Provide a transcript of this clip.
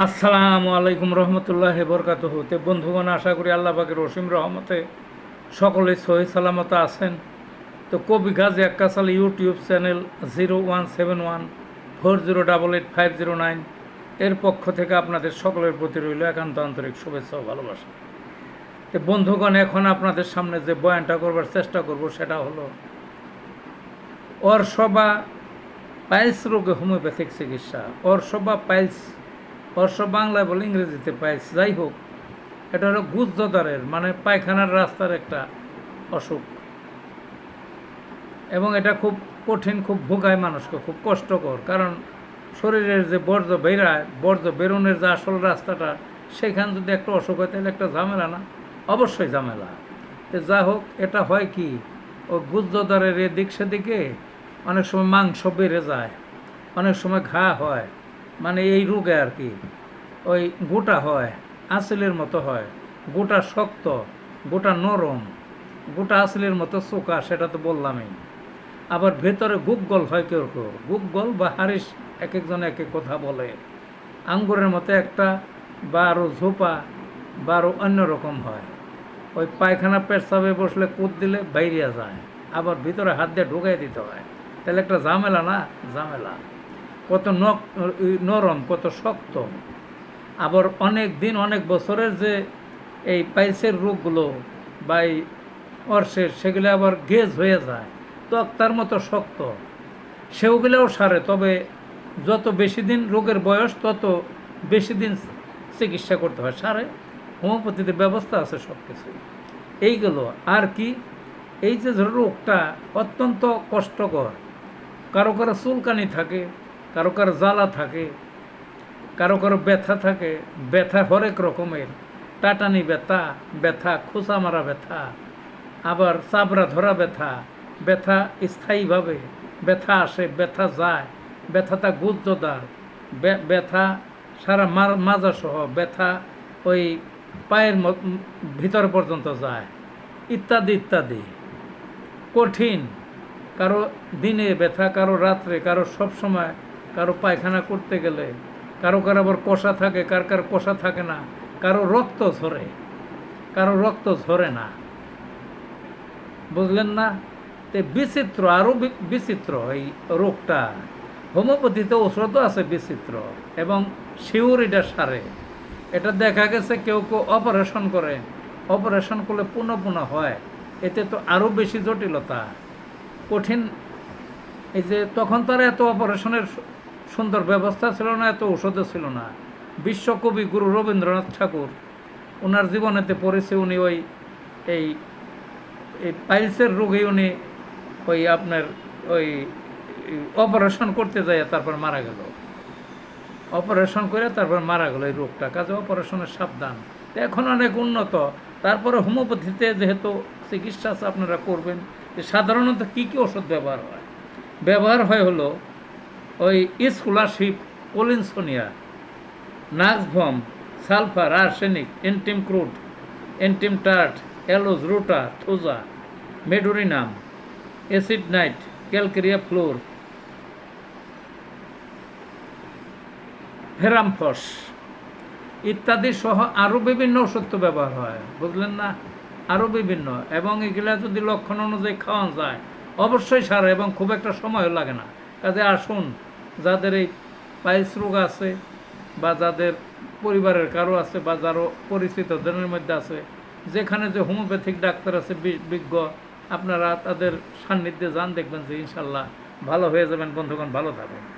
আসসালামু আলাইকুম রহমতুল্লাহ বরকাত হতে বন্ধুগণ, আশা করি আল্লাহ পাকের রসিম রহমতে সকলে সহি সালামত আছেন। তো কবি Gazi Akkasal YouTube channel zero one seven one, four zero double eight five zero nine এর পক্ষ থেকে আপনাদের সকলের প্রতি রইল একান্ত আন্তরিক শুভেচ্ছা ও ভালোবাসা। তো বন্ধুগণ, এখন আপনাদের সামনে যে বয়ানটা করবার চেষ্টা করব সেটা হলো, অর্শবা পাইলস রোগে হোমিওপ্যাথিক চিকিৎসা। অর্শবা পাইলস অর্শ বাংলায় বলে ইংরেজিতে পাইলস যাই হোক, এটা হলো গুজদারের মানে পায়খানার রাস্তার একটা অসুখ। এবং এটা খুব কঠিন, খুব ভোগায় মানুষকে, খুব কষ্টকর, কারণ শরীরের যে বর্জ্য বেরায় বর্জ্য বেরোনের যে আসল রাস্তাটা, সেখান যদি একটা অসুখ হয়, তাহলে একটা ঝামেলা না? অবশ্যই ঝামেলা। যা হোক, এটা হয় কি, ও গুজদারের এদিক সেদিকে অনেক সময় মাংস বেড়ে যায়, অনেক সময় ঘা হয় মানে এই রোগে আর কি। ওই গোটা হয় আসলের মতো হয়, গোটা শক্ত, গোটা নরম, গোটা আসলের মতো চোকা, সেটা তো বললামই। আবার ভেতরে গুগল হয় কেউ কেউ, গুগল বা হারিস এক একজন এক এক কথা বলে। আঙ্গুরের মতো একটা বা আরও ঝোপা বা আরও অন্যরকম হয়। ওই পায়খানা পেশাবে বসলে কুদ দিলে বাইরিয়া যায়, আবার ভিতরে হাত দিয়ে ঢুকাই দিতে হয়। তাহলে একটা ঝামেলা না? ঝামেলা। কত নরম, কত শক্ত। আবার অনেক দিন, অনেক বছরের যে এই পাইলসের রোগগুলো বা এই অর্শের, সেগুলো আবার গেজ হয়ে যায় তক্তার মতো শক্ত। সেগুলোও সারে, তবে যত বেশি দিন রোগের বয়স, তত বেশি দিন চিকিৎসা করতে হয়। সারে, হোমিওপ্যাথিতে ব্যবস্থা আছে সব কিছু এইগুলো আর কি, এই যে রোগটা অত্যন্ত কষ্টকর। কারও কারও চুলকানি থাকে কারও কারও জ্বালা থাকে, কারও কারও ব্যথা থাকে, ব্যথা হরেক রকমের। টাটানি ব্যথা ব্যথা, খোসা মারা ব্যথা, আবার চাবড়া ধরা ব্যথা ব্যথা স্থায়ীভাবে, ব্যথা আসে, ব্যথা যায় ব্যথাটা গুজ্জদার ব্যথা সারা মাজা সহ ব্যথা ওই পায়ের ভিতর পর্যন্ত যায়, ইত্যাদি ইত্যাদি। কঠিন, কারও দিনে ব্যথা, কারও রাত্রে, কারও সব সময় কারও পায়খানা করতে গেলে, কারও কারও আবার কষা থাকে, কার কার কষা থাকে না, কারও রক্ত ঝরে, কারও রক্ত ঝরে না। বুঝলেন না? তে বিচিত্র আরও বিচিত্র এই রোগটা। হোমিওপ্যাথিতে ওষুধও আছে বিচিত্র, এবং শিউর এটা সারে। এটা দেখা গেছে কেউ কেউ অপারেশন করে, অপারেশন করলে পুনঃ পুনঃ হয়। এতে তো আরও বেশি জটিলতা। কঠিন, এই যে তখন তার এত অপারেশনের সুন্দর ব্যবস্থা ছিল না, এত ঔষধও ছিল না। বিশ্বকবি গুরু রবীন্দ্রনাথ ঠাকুর ওনার জীবনেতে পড়েছে উনি ওই, এই এই পাইলসের রোগে উনি ওই আপনার ওই, অপারেশন করতে যায় তারপর মারা গেল। অপারেশন করে তারপর মারা গেল এই রোগটা, কাজে অপারেশনের সাবধান। এখন অনেক উন্নত। তারপরে হোমিওপ্যাথিতে যেহেতু চিকিৎসা আপনারা করবেন সাধারণত কী কী ওষুধ ব্যবহার হয়? ব্যবহার হয় হলো ওই scholarship, collinsonia nux vomica sulphur, arsenic, antim crude, antim tart, aloes, ruta, thuja, medorrhinum, acid nit, calcarea fluor, ferrum phos ইত্যাদি সহ আরও বিভিন্ন ওষুধ ব্যবহার হয়, বুঝলেন না? আরও বিভিন্ন। এবং এগুলা যদি লক্ষণ অনুযায়ী খাওয়ান যায়, অবশ্যই সারে, এবং খুব একটা সময়ও লাগে না। কাজে আসুন, যাদের এই পাইলস রোগ আছে বা যাদের পরিবারের কারও আছে বা যারও পরিচিত জনের মধ্যে আছে, যেখানে যে হোমিওপ্যাথিক ডাক্তার আছে বিজ্ঞ, আপনারা তাদের সান্নিধ্যে যান, দেখবেন যে ইনশাল্লাহ ভালো হয়ে যাবেন। বন্ধুগণ, ভালো থাকবেন